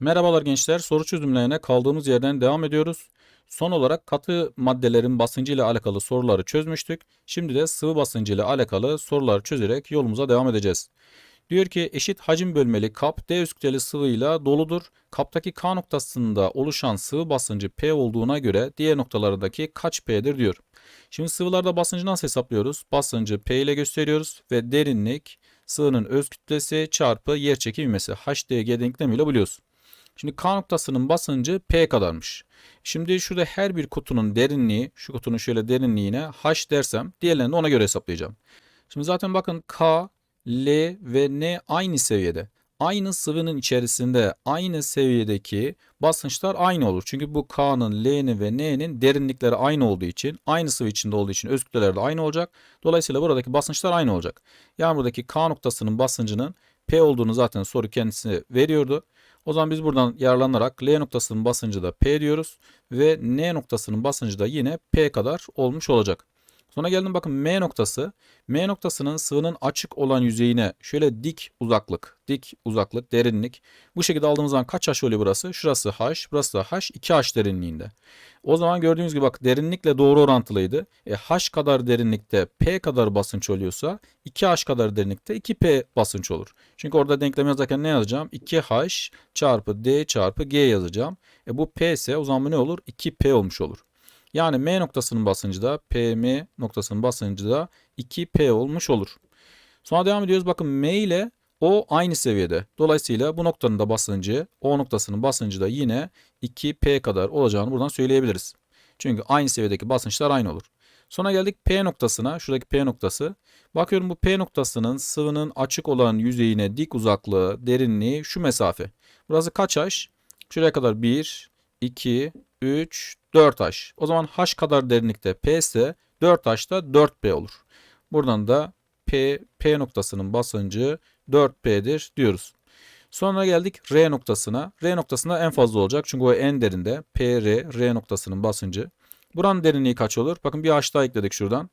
Merhabalar gençler. Soru çözümlerine kaldığımız yerden devam ediyoruz. Son olarak katı maddelerin basıncı ile alakalı soruları çözmüştük. Şimdi de sıvı basıncı ile alakalı soruları çözerek yolumuza devam edeceğiz. Diyor ki eşit hacim bölmeli kap D üst sıvıyla doludur. Kaptaki K noktasında oluşan sıvı basıncı P olduğuna göre diğer noktalardaki kaç P'dir diyor. Şimdi sıvılarda basıncı nasıl hesaplıyoruz? Basıncı P ile gösteriyoruz ve derinlik sıvının öz kütlesi çarpı yer çekim ivmesi HDG denklemiyle buluyoruz. Şimdi K noktasının basıncı P kadarmış. Şimdi şurada her bir kutunun derinliği, şu kutunun şöyle derinliğine H dersem diğerlerini de ona göre hesaplayacağım. Şimdi zaten bakın K, L ve N aynı seviyede. Aynı sıvının içerisinde aynı seviyedeki basınçlar aynı olur. Çünkü bu K'nın, L'nin ve N'nin derinlikleri aynı olduğu için, aynı sıvı içinde olduğu için öz kütleleri de aynı olacak. Dolayısıyla buradaki basınçlar aynı olacak. Yani buradaki K noktasının basıncının P olduğunu zaten soru kendisi veriyordu. O zaman biz buradan yararlanarak L noktasının basıncı da P diyoruz ve N noktasının basıncı da yine P kadar olmuş olacak. Sonra geldim bakın M noktası. M noktasının sıvının açık olan yüzeyine şöyle dik uzaklık, dik uzaklık, derinlik. Bu şekilde aldığımız zaman kaç H oluyor burası? Şurası H, burası da H, 2H derinliğinde. O zaman gördüğünüz gibi bak derinlikle doğru orantılıydı. E, H kadar derinlikte P kadar basınç oluyorsa 2H kadar derinlikte 2P basınç olur. Çünkü orada denklem yazarken ne yazacağım? 2H çarpı D çarpı G yazacağım. E, bu P ise o zaman bu ne olur? 2P olmuş olur. Yani M noktasının basıncı da PM noktasının basıncı da 2P olmuş olur. Sonra devam ediyoruz. Bakın M ile O aynı seviyede. Dolayısıyla bu noktanın da basıncı O noktasının basıncı da yine 2P kadar olacağını buradan söyleyebiliriz. Çünkü aynı seviyedeki basınçlar aynı olur. Sonra geldik P noktasına. Şuradaki P noktası. Bakıyorum bu P noktasının sıvının açık olan yüzeyine dik uzaklığı, derinliği şu mesafe. Burası kaç H? Şuraya kadar 1, 2, 3, 4H. O zaman H kadar derinlikte P ise 4H da 4P olur. Buradan da P, P noktasının basıncı 4P'dir diyoruz. Sonra geldik R noktasına. R noktasında en fazla olacak. Çünkü o en derinde. PR, R noktasının basıncı. Buranın derinliği kaç olur? Bakın bir H daha ekledik şuradan.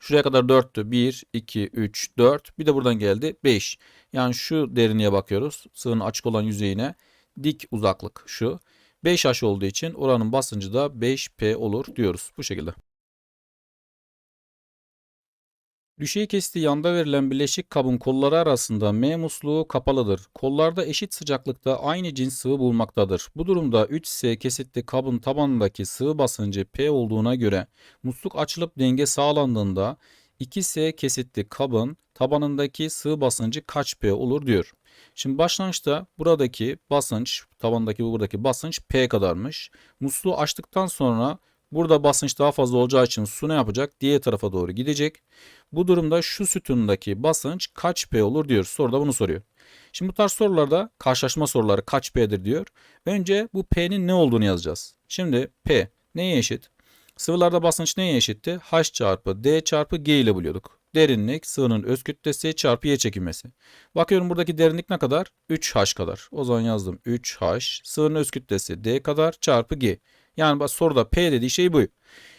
Şuraya kadar 4'tü. 1, 2, 3, 4. Bir de buradan geldi 5. Yani şu derinliğe bakıyoruz. Sıvının açık olan yüzeyine. Dik uzaklık şu. 5H olduğu için oranın basıncı da 5P olur diyoruz bu şekilde. Düşey kestiği yanda verilen bileşik kabın kolları arasında M musluğu kapalıdır. Kollarda eşit sıcaklıkta aynı cins sıvı bulmaktadır. Bu durumda 3S kesitli kabın tabanındaki sıvı basıncı P olduğuna göre musluk açılıp denge sağlandığında 2S kesitli kabın tabanındaki sıvı basıncı kaç P olur diyor. Şimdi başlangıçta buradaki basınç, tabandaki buradaki basınç P kadarmış. Musluğu açtıktan sonra burada basınç daha fazla olacağı için su ne yapacak? Diğer tarafa doğru gidecek. Bu durumda şu sütundaki basınç kaç P olur diyor. Soruda bunu soruyor. Şimdi bu tarz sorularda karşılaşma soruları kaç P'dir diyor. Önce bu P'nin ne olduğunu yazacağız. Şimdi P neye eşit? Sıvılarda basınç neye eşitti? H çarpı D çarpı G ile buluyorduk. Derinlik sıvının öz kütlesi çarpı Y çekilmesi. Bakıyorum buradaki derinlik ne kadar? 3H kadar. O zaman yazdım 3H. Sıvının öz kütlesi D kadar çarpı G. Yani soruda P dediği şey bu.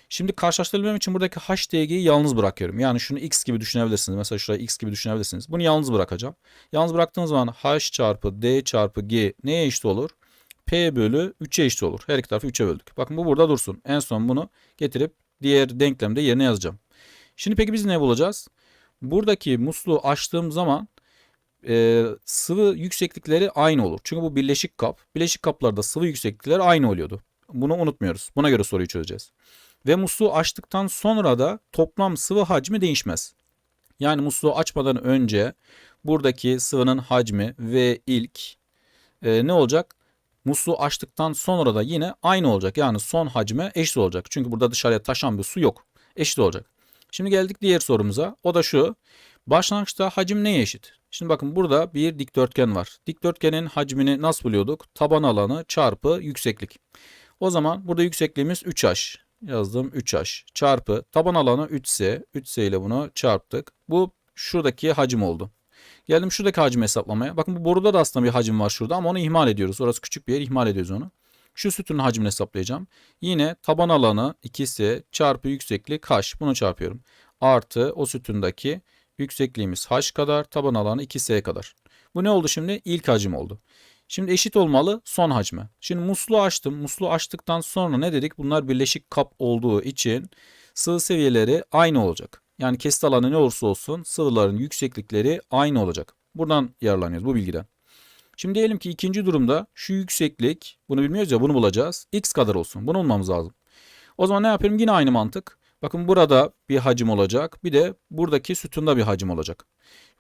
Şimdi karşılaştırabilmem için buradaki HDG'yi yalnız bırakıyorum. Yani şunu X gibi düşünebilirsiniz. Mesela şuraya X gibi düşünebilirsiniz. Bunu yalnız bırakacağım. Yalnız bıraktığınız zaman H çarpı D çarpı G neye eşit olur? P bölü 3'e eşit olur. Her iki tarafı 3'e böldük. Bakın bu burada dursun. En son bunu getirip diğer denklemde yerine yazacağım. Şimdi peki biz ne bulacağız? Buradaki musluğu açtığım zaman e, sıvı yükseklikleri aynı olur. Çünkü bu birleşik kap. Birleşik kaplarda sıvı yükseklikleri aynı oluyordu. Bunu unutmuyoruz. Buna göre soruyu çözeceğiz. Ve musluğu açtıktan sonra da toplam sıvı hacmi değişmez. Yani musluğu açmadan önce buradaki sıvının hacmi ve ilk e, ne olacak? Musluğu açtıktan sonra da yine aynı olacak. Yani son hacme eşit olacak. Çünkü burada dışarıya taşan bir su yok. Eşit olacak. Şimdi geldik diğer sorumuza. O da şu. Başlangıçta hacim neye eşit? Şimdi bakın burada bir dikdörtgen var. Dikdörtgenin hacmini nasıl buluyorduk? Taban alanı çarpı yükseklik. O zaman burada yüksekliğimiz 3h. Yazdım 3h çarpı taban alanı 3s. 3s ile bunu çarptık. Bu şuradaki hacim oldu. Geldim şuradaki hacmi hesaplamaya. Bakın bu boruda da aslında bir hacim var şurada ama onu ihmal ediyoruz. Orası küçük bir yer ihmal ediyoruz onu. Şu sütunun hacmini hesaplayacağım. Yine taban alanı 2S çarpı yükseklik H. Bunu çarpıyorum. Artı o sütundaki yüksekliğimiz H kadar, taban alanı 2S kadar. Bu ne oldu şimdi? İlk hacim oldu. Şimdi eşit olmalı son hacme. Şimdi musluğu açtım. Musluğu açtıktan sonra ne dedik? Bunlar birleşik kap olduğu için sıvı seviyeleri aynı olacak. Yani kesit alanı ne olursa olsun sıvıların yükseklikleri aynı olacak. Buradan yararlanıyoruz bu bilgiden. Şimdi diyelim ki ikinci durumda şu yükseklik bunu bilmiyoruz ya bunu bulacağız. X kadar olsun. Bunu bulmamız lazım. O zaman ne yapıyorum? Yine aynı mantık. Bakın burada bir hacim olacak. Bir de buradaki sütunda bir hacim olacak.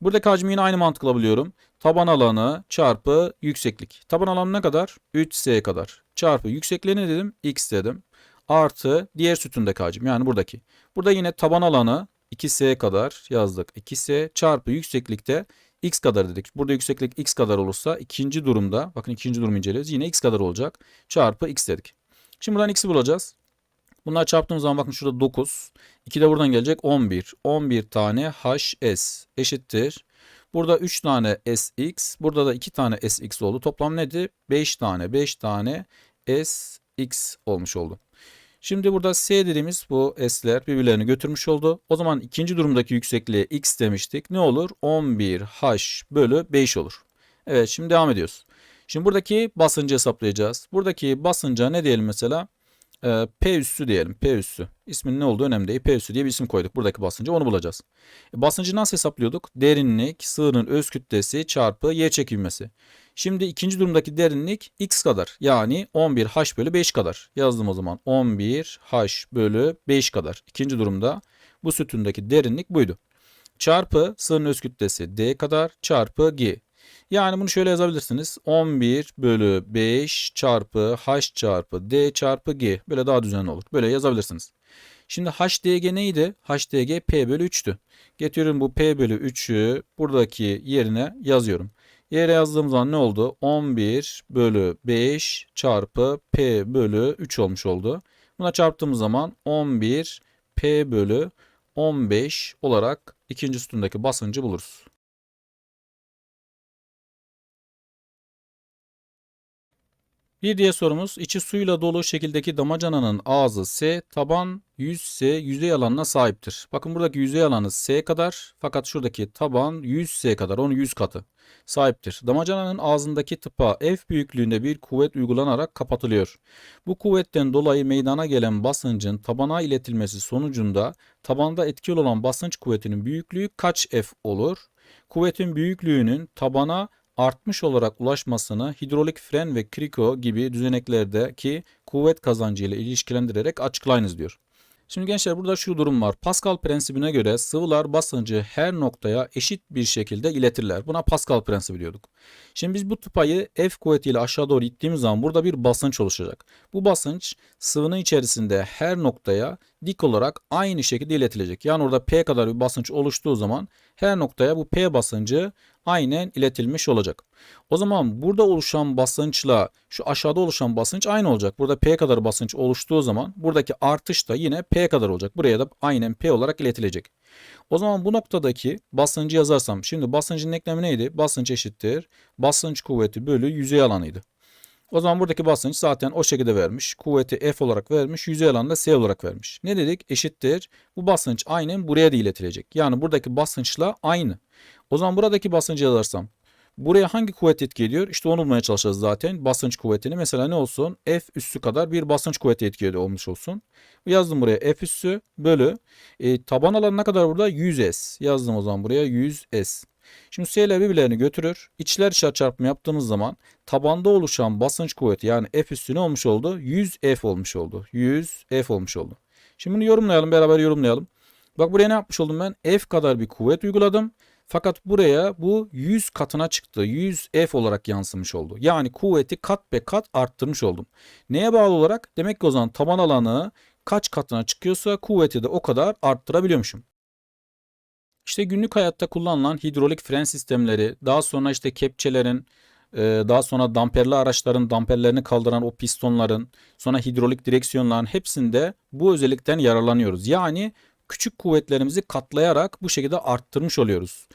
Buradaki hacmi yine aynı mantıkla buluyorum. Taban alanı çarpı yükseklik. Taban alanı ne kadar? 3S kadar. Çarpı yüksekliği ne dedim? X dedim. Artı diğer sütundaki hacim yani buradaki. Burada yine taban alanı 2S kadar yazdık. 2S çarpı yükseklikte x kadar dedik. Burada yükseklik x kadar olursa ikinci durumda bakın ikinci durumu inceliyoruz. Yine x kadar olacak. Çarpı x dedik. Şimdi buradan x'i bulacağız. Bunlar çarptığımız zaman bakın şurada 9. 2 de buradan gelecek 11. 11 tane hs eşittir. Burada 3 tane sx. Burada da 2 tane sx oldu. Toplam nedir? 5 tane. 5 tane sx olmuş oldu. Şimdi burada S dediğimiz bu S'ler birbirlerini götürmüş oldu. O zaman ikinci durumdaki yüksekliğe X demiştik. Ne olur? 11H bölü 5 olur. Evet şimdi devam ediyoruz. Şimdi buradaki basıncı hesaplayacağız. Buradaki basınca ne diyelim mesela? Ee, P üssü diyelim. P üssü. İsminin ne olduğu önemli değil. P üssü diye bir isim koyduk. Buradaki basıncı onu bulacağız. E, basıncı nasıl hesaplıyorduk? Derinlik sıvının öz kütlesi çarpı yer çekilmesi. Şimdi ikinci durumdaki derinlik x kadar. Yani 11h bölü 5 kadar. Yazdım o zaman. 11h bölü 5 kadar. İkinci durumda bu sütundaki derinlik buydu. Çarpı sıvının öz kütlesi d kadar çarpı g. Yani bunu şöyle yazabilirsiniz. 11 bölü 5 çarpı h çarpı d çarpı g. Böyle daha düzenli olur. Böyle yazabilirsiniz. Şimdi HDG neydi? HDG P bölü 3'tü. Getiriyorum bu P bölü 3'ü buradaki yerine yazıyorum. Yere yazdığım zaman ne oldu? 11 bölü 5 çarpı P bölü 3 olmuş oldu. Buna çarptığımız zaman 11 P bölü 15 olarak ikinci sütundaki basıncı buluruz. Bir diğer sorumuz içi suyla dolu şekildeki damacananın ağzı S, taban 100S yüzey alanına sahiptir. Bakın buradaki yüzey alanı S kadar fakat şuradaki taban 100S kadar onun 100 katı sahiptir. Damacananın ağzındaki tıpa F büyüklüğünde bir kuvvet uygulanarak kapatılıyor. Bu kuvvetten dolayı meydana gelen basıncın tabana iletilmesi sonucunda tabanda etkili olan basınç kuvvetinin büyüklüğü kaç F olur? Kuvvetin büyüklüğünün tabana artmış olarak ulaşmasını hidrolik fren ve kriko gibi düzeneklerdeki kuvvet kazancı ile ilişkilendirerek açıklayınız diyor. Şimdi gençler burada şu durum var. Pascal prensibine göre sıvılar basıncı her noktaya eşit bir şekilde iletirler. Buna Pascal prensibi diyorduk. Şimdi biz bu tıpayı F kuvvetiyle aşağı doğru ittiğimiz zaman burada bir basınç oluşacak. Bu basınç sıvının içerisinde her noktaya dik olarak aynı şekilde iletilecek. Yani orada P kadar bir basınç oluştuğu zaman her noktaya bu P basıncı aynen iletilmiş olacak. O zaman burada oluşan basınçla şu aşağıda oluşan basınç aynı olacak. Burada P kadar basınç oluştuğu zaman buradaki artış da yine P kadar olacak. Buraya da aynen P olarak iletilecek. O zaman bu noktadaki basıncı yazarsam şimdi basıncın eklemi neydi? Basınç eşittir. Basınç kuvveti bölü yüzey alanıydı. O zaman buradaki basınç zaten o şekilde vermiş. Kuvveti F olarak vermiş. Yüzey alanı da S olarak vermiş. Ne dedik? Eşittir. Bu basınç aynen buraya da iletilecek. Yani buradaki basınçla aynı. O zaman buradaki basıncı yazarsam buraya hangi kuvvet etki ediyor? İşte onu bulmaya çalışacağız zaten. Basınç kuvvetini. Mesela ne olsun? F üssü kadar bir basınç kuvveti etki olmuş olsun. Yazdım buraya F üssü bölü. E, taban alanı ne kadar burada? 100S. Yazdım o zaman buraya 100S. Şimdi S'ler birbirlerini götürür. İçler içler çarpımı yaptığımız zaman tabanda oluşan basınç kuvveti yani F üssü ne olmuş oldu? 100F olmuş oldu. 100F olmuş oldu. Şimdi bunu yorumlayalım. Beraber yorumlayalım. Bak buraya ne yapmış oldum ben? F kadar bir kuvvet uyguladım. Fakat buraya bu 100 katına çıktı. 100 F olarak yansımış oldu. Yani kuvveti kat be kat arttırmış oldum. Neye bağlı olarak? Demek ki o zaman taban alanı kaç katına çıkıyorsa kuvveti de o kadar arttırabiliyormuşum. İşte günlük hayatta kullanılan hidrolik fren sistemleri, daha sonra işte kepçelerin, e, daha sonra damperli araçların damperlerini kaldıran o pistonların, sonra hidrolik direksiyonların hepsinde bu özellikten yararlanıyoruz. Yani küçük kuvvetlerimizi katlayarak bu şekilde arttırmış oluyoruz.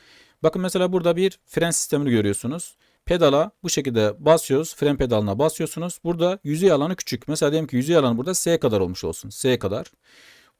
Bakın mesela burada bir fren sistemini görüyorsunuz. Pedala bu şekilde basıyoruz. Fren pedalına basıyorsunuz. Burada yüzey alanı küçük. Mesela diyelim ki yüzey alanı burada S kadar olmuş olsun. S kadar.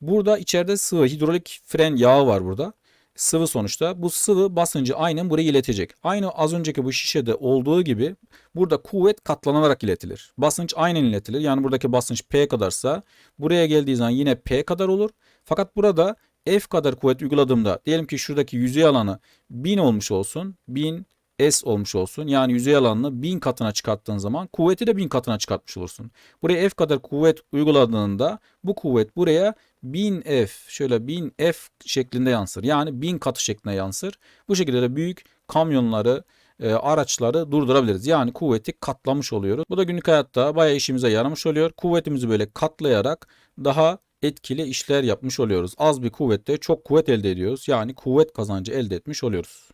Burada içeride sıvı hidrolik fren yağı var burada. Sıvı sonuçta. Bu sıvı basıncı aynen buraya iletecek. Aynı az önceki bu şişede olduğu gibi burada kuvvet katlanarak iletilir. Basınç aynen iletilir. Yani buradaki basınç P kadarsa buraya geldiği zaman yine P kadar olur. Fakat burada F kadar kuvvet uyguladığımda diyelim ki şuradaki yüzey alanı 1000 olmuş olsun. 1000 S olmuş olsun. Yani yüzey alanını 1000 katına çıkarttığın zaman kuvveti de 1000 katına çıkartmış olursun. Buraya F kadar kuvvet uyguladığında bu kuvvet buraya 1000F şöyle 1000F şeklinde yansır. Yani 1000 katı şeklinde yansır. Bu şekilde de büyük kamyonları e, araçları durdurabiliriz. Yani kuvveti katlamış oluyoruz. Bu da günlük hayatta bayağı işimize yaramış oluyor. Kuvvetimizi böyle katlayarak daha etkili işler yapmış oluyoruz. Az bir kuvvette çok kuvvet elde ediyoruz. Yani kuvvet kazancı elde etmiş oluyoruz.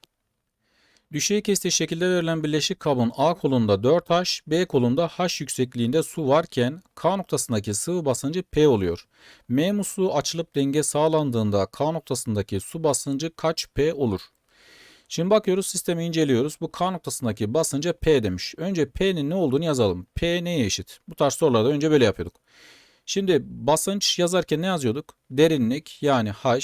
Düşey kestiği şekilde verilen birleşik kabın A kolunda 4H, B kolunda H yüksekliğinde su varken K noktasındaki sıvı basıncı P oluyor. M musluğu açılıp denge sağlandığında K noktasındaki su basıncı kaç P olur? Şimdi bakıyoruz sistemi inceliyoruz. Bu K noktasındaki basınca P demiş. Önce P'nin ne olduğunu yazalım. P neye eşit? Bu tarz sorularda önce böyle yapıyorduk. Şimdi basınç yazarken ne yazıyorduk? Derinlik yani H.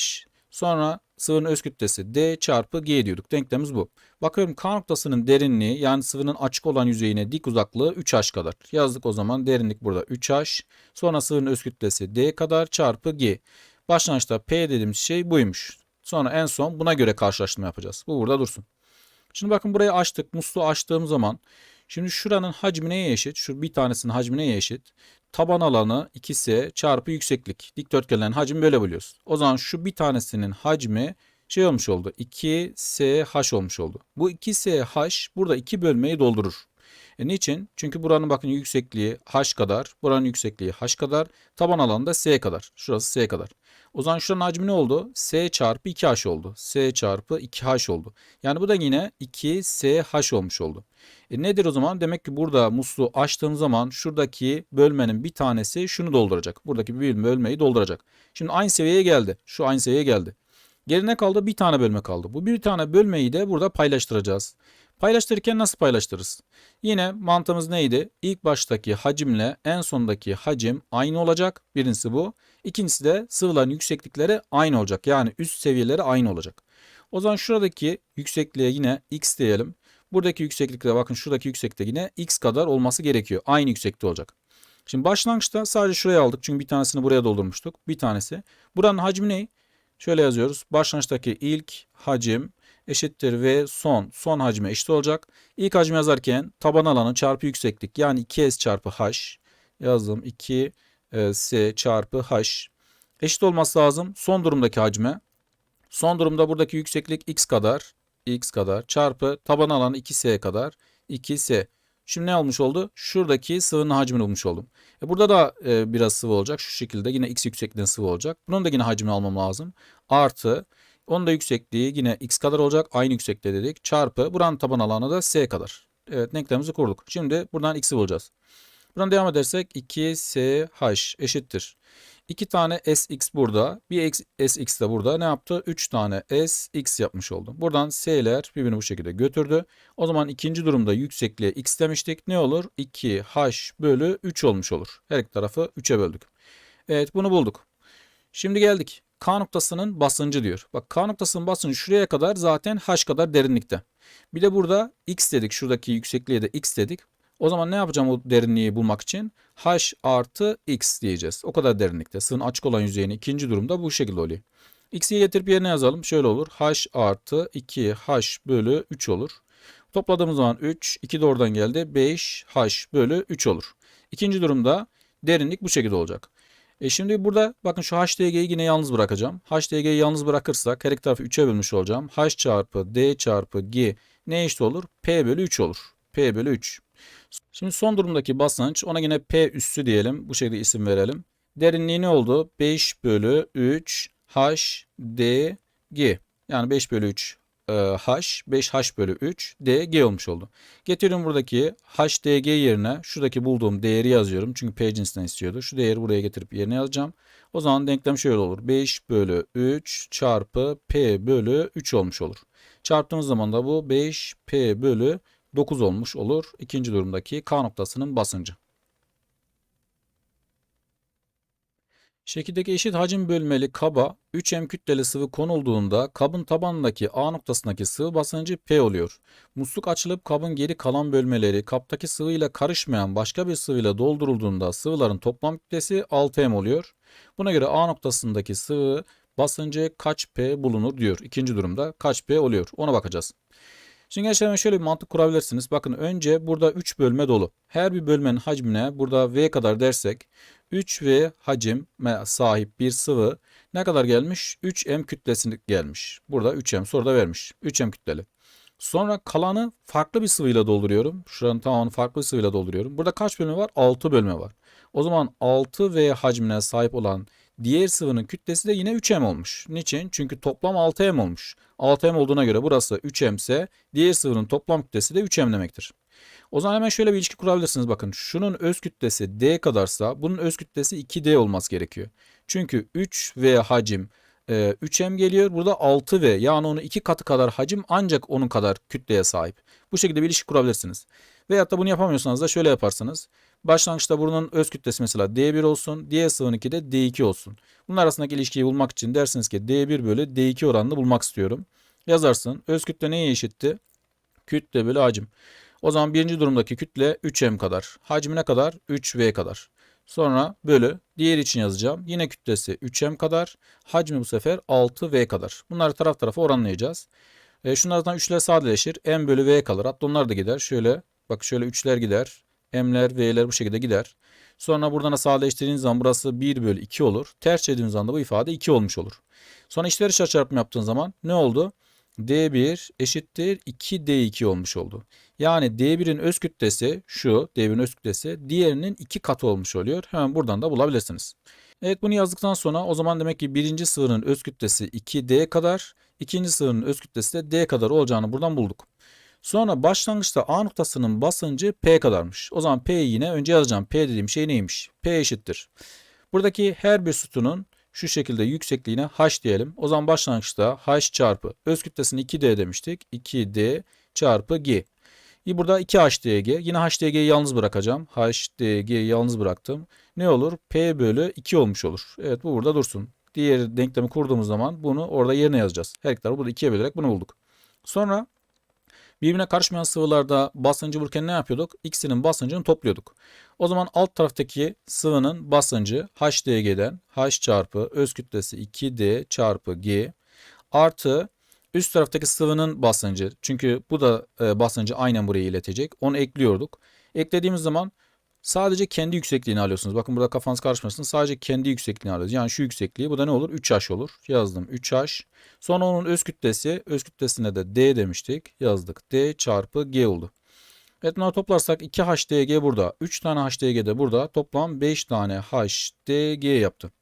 Sonra sıvının öz kütlesi D çarpı G diyorduk. Denklemimiz bu. Bakıyorum K noktasının derinliği yani sıvının açık olan yüzeyine dik uzaklığı 3H kadar. Yazdık o zaman derinlik burada 3H. Sonra sıvının öz kütlesi D kadar çarpı G. Başlangıçta P dediğimiz şey buymuş. Sonra en son buna göre karşılaştırma yapacağız. Bu burada dursun. Şimdi bakın burayı açtık. Musluğu açtığım zaman şimdi şuranın hacmi neye eşit? Şu bir tanesinin hacmi neye eşit? Taban alanı 2S çarpı yükseklik. Dikdörtgenlerin hacmi böyle buluyoruz. O zaman şu bir tanesinin hacmi şey olmuş oldu. 2SH olmuş oldu. Bu 2SH burada iki bölmeyi doldurur. E niçin? Çünkü buranın bakın yüksekliği h kadar, buranın yüksekliği h kadar, taban alanı da s kadar. Şurası s kadar. O zaman şuranın hacmi ne oldu? S çarpı 2H oldu. S çarpı 2H oldu. Yani bu da yine 2SH olmuş oldu. E nedir o zaman? Demek ki burada musluğu açtığım zaman şuradaki bölmenin bir tanesi şunu dolduracak. Buradaki bir bölmeyi dolduracak. Şimdi aynı seviyeye geldi. Şu aynı seviyeye geldi. Gerine kaldı bir tane bölme kaldı. Bu bir tane bölmeyi de burada paylaştıracağız. Paylaştırırken nasıl paylaştırırız? Yine mantığımız neydi? İlk baştaki hacimle en sondaki hacim aynı olacak. Birincisi bu. İkincisi de sıvıların yükseklikleri aynı olacak. Yani üst seviyeleri aynı olacak. O zaman şuradaki yüksekliğe yine x diyelim. Buradaki yükseklikte bakın şuradaki yükseklikte yine x kadar olması gerekiyor. Aynı yükseklikte olacak. Şimdi başlangıçta sadece şuraya aldık. Çünkü bir tanesini buraya doldurmuştuk. Bir tanesi. Buranın hacmi ne? Şöyle yazıyoruz. Başlangıçtaki ilk hacim eşittir ve son. Son hacme eşit olacak. İlk hacmi yazarken taban alanı çarpı yükseklik yani 2s çarpı h yazdım. 2s çarpı h eşit olması lazım. Son durumdaki hacme. Son durumda buradaki yükseklik x kadar x kadar çarpı taban alanı 2s kadar 2s. Şimdi ne olmuş oldu? Şuradaki sıvının hacmini bulmuş oldum. E burada da e, biraz sıvı olacak. Şu şekilde yine x yüksekliğinde sıvı olacak. Bunun da yine hacmini almam lazım. Artı onun da yüksekliği yine x kadar olacak. Aynı yüksekliğe dedik. Çarpı buranın taban alanı da s kadar. Evet denklemimizi kurduk. Şimdi buradan x'i bulacağız. Buradan devam edersek 2sh eşittir. 2 tane sx burada. Bir sx de burada. Ne yaptı? 3 tane sx yapmış oldu. Buradan s'ler birbirini bu şekilde götürdü. O zaman ikinci durumda yüksekliğe x demiştik. Ne olur? 2h bölü 3 olmuş olur. Her iki tarafı 3'e böldük. Evet bunu bulduk. Şimdi geldik. K noktasının basıncı diyor. Bak K noktasının basıncı şuraya kadar zaten H kadar derinlikte. Bir de burada X dedik. Şuradaki yüksekliğe de X dedik. O zaman ne yapacağım o derinliği bulmak için? H artı X diyeceğiz. O kadar derinlikte. Sığın açık olan yüzeyinin ikinci durumda bu şekilde oluyor. X'i getirip yerine yazalım. Şöyle olur. H artı 2H bölü 3 olur. Topladığımız zaman 3. 2 de oradan geldi. 5H bölü 3 olur. İkinci durumda derinlik bu şekilde olacak. E şimdi burada bakın şu HDG'yi yine yalnız bırakacağım. HDG'yi yalnız bırakırsak her iki tarafı 3'e bölmüş olacağım. H çarpı D çarpı G ne eşit olur? P bölü 3 olur. P bölü 3. Şimdi son durumdaki basınç ona yine P üssü diyelim. Bu şekilde isim verelim. Derinliği ne oldu? 5 bölü 3 H D G. Yani 5 bölü 3 e, H 5H bölü 3 D G olmuş oldu. Getiriyorum buradaki H D G yerine şuradaki bulduğum değeri yazıyorum. Çünkü P cinsinden istiyordu. Şu değeri buraya getirip yerine yazacağım. O zaman denklem şöyle olur. 5 bölü 3 çarpı P bölü 3 olmuş olur. Çarptığımız zaman da bu 5 P bölü 9 olmuş olur. İkinci durumdaki K noktasının basıncı. Şekildeki eşit hacim bölmeli kaba 3M kütleli sıvı konulduğunda kabın tabanındaki A noktasındaki sıvı basıncı P oluyor. Musluk açılıp kabın geri kalan bölmeleri kaptaki sıvıyla karışmayan başka bir sıvıyla doldurulduğunda sıvıların toplam kütlesi 6M oluyor. Buna göre A noktasındaki sıvı basıncı kaç P bulunur diyor. İkinci durumda kaç P oluyor ona bakacağız. Şimdi gençler şöyle bir mantık kurabilirsiniz. Bakın önce burada 3 bölme dolu. Her bir bölmenin hacmine burada V kadar dersek 3V hacim sahip bir sıvı ne kadar gelmiş? 3M kütlesini gelmiş. Burada 3M soruda vermiş. 3M kütleli. Sonra kalanı farklı bir sıvıyla dolduruyorum. Şuranın tamamını farklı bir sıvıyla dolduruyorum. Burada kaç bölme var? 6 bölme var. O zaman 6V hacmine sahip olan diğer sıvının kütlesi de yine 3M olmuş. Niçin? Çünkü toplam 6M olmuş. 6M olduğuna göre burası 3M ise diğer sıvının toplam kütlesi de 3M demektir. O zaman hemen şöyle bir ilişki kurabilirsiniz. Bakın şunun öz kütlesi D kadarsa bunun öz kütlesi 2D olması gerekiyor. Çünkü 3V hacim e, 3M geliyor. Burada 6V yani onun iki katı kadar hacim ancak onun kadar kütleye sahip. Bu şekilde bir ilişki kurabilirsiniz. Veyahut da bunu yapamıyorsanız da şöyle yaparsınız. Başlangıçta bunun öz kütlesi mesela D1 olsun. Diğer sıvınınki de D2 olsun. Bunun arasındaki ilişkiyi bulmak için dersiniz ki D1 bölü D2 oranını bulmak istiyorum. Yazarsın. Öz kütle neye eşitti? Kütle bölü hacim. O zaman birinci durumdaki kütle 3m kadar. Hacmi ne kadar? 3v kadar. Sonra bölü diğer için yazacağım. Yine kütlesi 3m kadar. Hacmi bu sefer 6v kadar. Bunları taraf tarafa oranlayacağız. E, şunlardan 3'ler sadeleşir. m bölü v kalır. Hatta onlar da gider. Şöyle bak şöyle 3'ler gider. m'ler v'ler bu şekilde gider. Sonra buradan da sadeleştirdiğiniz zaman burası 1 bölü 2 olur. Ters çevirdiğiniz zaman da bu ifade 2 olmuş olur. Sonra içler dışarı çarpımı yaptığın zaman ne oldu? D1 eşittir 2D2 olmuş oldu. Yani D1'in öz kütlesi şu, D1'in öz kütlesi diğerinin 2 katı olmuş oluyor. Hemen buradan da bulabilirsiniz. Evet bunu yazdıktan sonra o zaman demek ki birinci sıvının öz kütlesi 2D kadar, ikinci sıvının öz kütlesi de D kadar olacağını buradan bulduk. Sonra başlangıçta A noktasının basıncı P kadarmış. O zaman P'yi yine önce yazacağım. P dediğim şey neymiş? P eşittir. Buradaki her bir sütunun şu şekilde yüksekliğine h diyelim. O zaman başlangıçta h çarpı öz kütlesini 2d demiştik. 2d çarpı g. Burada 2HDG. Yine HDG'yi yalnız bırakacağım. HDG'yi yalnız bıraktım. Ne olur? P bölü 2 olmuş olur. Evet bu burada dursun. Diğer denklemi kurduğumuz zaman bunu orada yerine yazacağız. Her tarafı burada 2'ye bölerek bunu bulduk. Sonra birbirine karışmayan sıvılarda basıncı bulurken ne yapıyorduk? İkisinin basıncını topluyorduk. O zaman alt taraftaki sıvının basıncı HDG'den H çarpı öz kütlesi 2D çarpı G artı üst taraftaki sıvının basıncı. Çünkü bu da e, basıncı aynen buraya iletecek. Onu ekliyorduk. Eklediğimiz zaman sadece kendi yüksekliğini alıyorsunuz. Bakın burada kafanız karışmasın. Sadece kendi yüksekliğini alıyoruz. Yani şu yüksekliği bu da ne olur? 3H olur. Yazdım 3H. Sonra onun öz kütlesi, öz kütlesine de D demiştik. Yazdık. D çarpı G oldu. Evet bunları toplarsak 2 HDG burada. 3 tane HDG de burada. Toplam 5 tane HDG yaptı.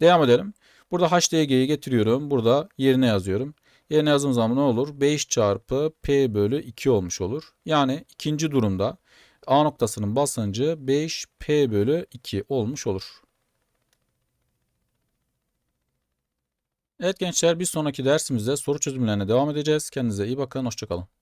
Devam edelim. Burada HDG'yi getiriyorum. Burada yerine yazıyorum. Yerine yazdığım zaman ne olur? 5 çarpı P bölü 2 olmuş olur. Yani ikinci durumda A noktasının basıncı 5 P bölü 2 olmuş olur. Evet gençler bir sonraki dersimizde soru çözümlerine devam edeceğiz. Kendinize iyi bakın. Hoşçakalın.